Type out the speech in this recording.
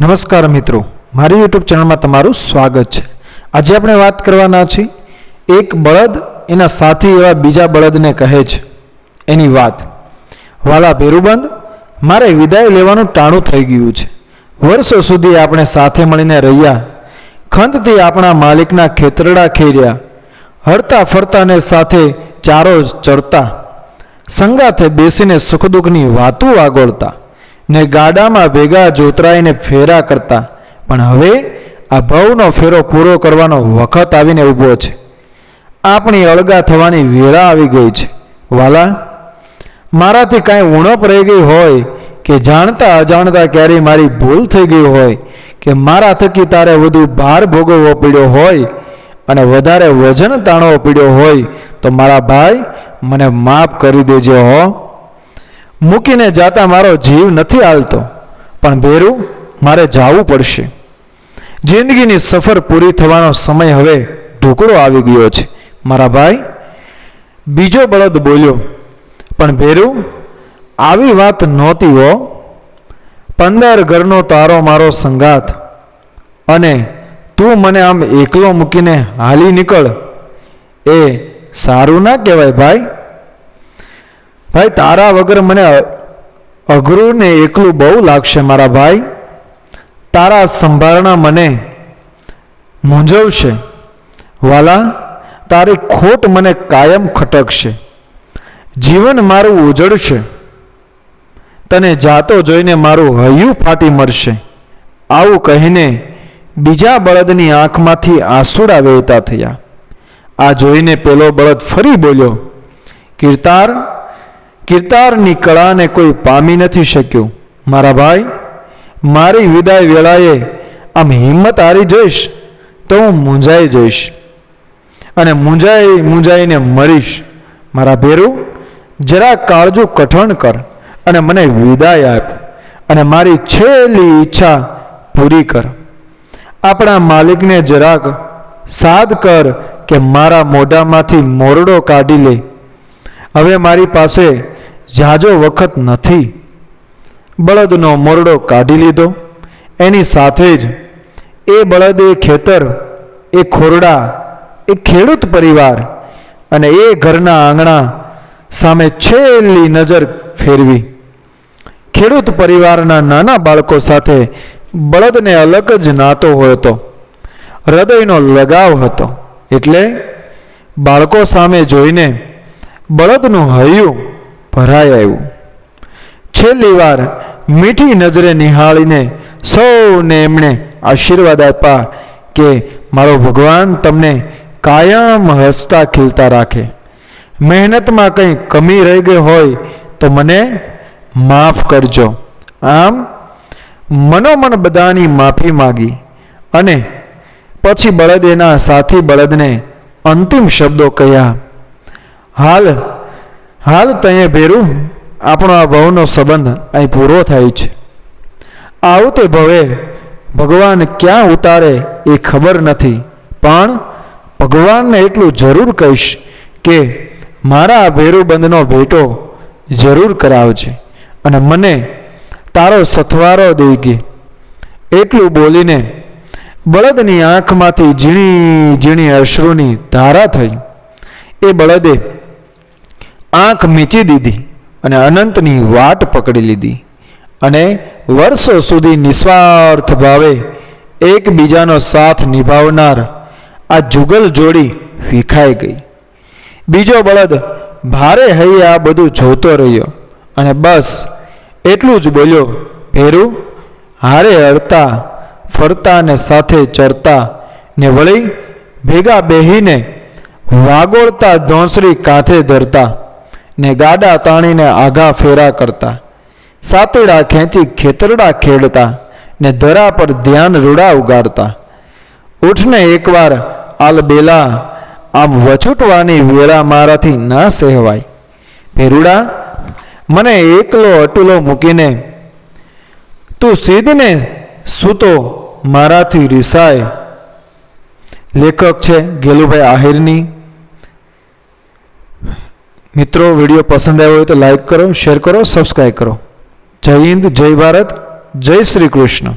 નમસ્કાર મિત્રો, મારી યુટ્યુબ ચેનલમાં તમારું સ્વાગત છે. આજે આપણે વાત કરવાના છીએ, એક બળદ એના સાથી એવા બીજા બળદને કહે છે. એની વાત, વાલા ભેરુબંધ, મારે વિદાય લેવાનું ટાણું થઈ ગયું છે. વર્ષો સુધી આપણે સાથે મળીને રહ્યા, ખંતથી આપણા માલિકના ખેતરડા ખેર્યા, હરતા ફરતાને સાથે ચારો ચરતા, સંગાથે બેસીને સુખ દુઃખની વાતો આગોળતા ને ગાડામાં ભેગા જોતરાઈને ફેરા કરતા. પણ હવે આ ભવનો ફેરો પૂરો કરવાનો વખત આવીને ઊભો છે. આપણી અળગા થવાની વેળા આવી ગઈ છે. વાલા, મારાથી કાંઈ ઉણપ રહી ગઈ હોય કે જાણતા અજાણતા ક્યારેય મારી ભૂલ થઈ ગઈ હોય કે મારા થકી તારે વધુ ભાર ભોગવવો પડ્યો હોય અને વધારે વજન તાણવો પડ્યો હોય તો મારા ભાઈ મને માફ કરી દેજો હો. મૂકીને જાતા મારો જીવ નથી હાલતો પણ ભેરું મારે જાવું પડશે. જિંદગીની સફર પૂરી થવાનો સમય હવે ઢોકળો આવી ગયો છે. મારા ભાઈ, બીજો બળદ બોલ્યો, પણ ભેરું, આવી વાત નહોતી હો. પંદર ઘરનો તારો મારો સંગાથ. અને તું મને આમ એકલો મૂકીને હાલી નીકળ. એ સારું ના કહેવાય ભાઈ. ભાઈ, તારા વગર મને અઘરું ને એકલું બહુ લાગશે મારા ભાઈ. તારા સંભાળના મને મૂંઝવશે. વાલા, તારી ખોટ મને કાયમ ખટકશે. જીવન મારું ઉજળશે. તને જાતો જોઈને મારું હૈયું ફાટી મરશે. આવું કહીને બીજા બળદની આંખમાંથી આંસુડા વહેતા થયા. આ જોઈને પેલો બળદ ફરી બોલ્યો, કીર્તાર કીર્તારની કળાને કોઈ પામી નથી શક્યું. મારા ભાઈ, મારી વિદાય વેળાએ આમ હિંમત હારી જઈશ તો હું મૂંઝાઈ જઈશ અને મૂંઝાઈ મૂંઝાઈને મરીશ. મારા ભેરું, જરા કાળજું કઠણ કર અને મને વિદાય આપ અને મારી છેલ્લી ઈચ્છા પૂરી કર. આપણા માલિકને જરાક સાદ કર કે મારા મોઢામાંથી મોરડો કાઢી લે. હવે મારી પાસે ઝાઝો વખત નથી. બળદનો મોરડો કાઢી લીધો. એની સાથે જ એ બળદ એ ખેતર, એ ખોરડા, એ ખેડૂત પરિવાર અને એ ઘરના આંગણા સામે છેલ્લી નજર ફેરવી. ખેડૂત પરિવારના નાના બાળકો સાથે બળદને અલગ જ નાતો હતો. હૃદયનો લગાવ હતો. એટલે બાળકો સામે જોઈને બળદનું હૈયું ભરાઈ આવ્યું. છેલ્લી વાર મીઠી નજરે નિહાળીને સૌને એમણે આશીર્વાદ આપ્યા કે મારો ભગવાન તમને કાયમ હસતા ખીલતા રાખે. મહેનતમાં કંઈ કમી રહી ગઈ હોય તો મને માફ કરજો. આમ મનોમન બધાની માફી માગી અને પછી બળદ એના સાથી બળદને અંતિમ શબ્દો કહ્યા, હાલ હાલ તયે ભેરું આપણો આ ભવનો સંબંધ અહીં પૂરો થાય છે. આવું તે ભવે, ભગવાન ક્યાં ઉતારે એ ખબર નથી, પણ ભગવાનને એટલું જરૂર કહીશ કે મારા આ ભેરુબંધનો ભેટો જરૂર કરાવજે અને મને તારો સથવારો દેગે એટલું બોલીને બળદની આંખમાંથી ઝીણી ઝીણી અશ્રુની ધારા થઈ. એ બળદે આંખ મીચી દીધી અને અનંતની વાટ પકડી લીધી અને વર્ષો સુધી નિસ્વાર્થ ભાવે એકબીજાનો સાથ નિભાવનાર આ જુગલ જોડી વિખાઈ ગઈ. બીજો બળદ, ભારે હૈયે આ બધું જોતો રહ્યો. અને બસ એટલું જ બોલ્યો, ભેરું, હારે હળતા ફરતા ને સાથે ચરતા ને વળી ભેગા બેહીને વાગોળતા ધોંસરી કાંઠે ધરતા. ને ગાડા તાણીને આઘા ફેરા કરતા. સાતડા ખેંચી ખેતરડા ખેડતા ને ધરા પર ધ્યાન રૂડા ઉગાડતા ઉઠને એકવાર આલબેલા આમ વછૂટવાની વેળા મારાથી ના સહેવાય. ભેરુડા, મને એકલો અટુલો મૂકીને, તું સીધને સૂતો, મારાથી રિસાય. લેખક છે ગેલુભાઈ આહિરની મિત્રો, વીડિયો પસંદ આવ્યો હોય તો લાઈક કરો, શેર કરો સબસ્ક્રાઈબ કરો. જય હિન્દ, જય ભારત, જય શ્રી કૃષ્ણ.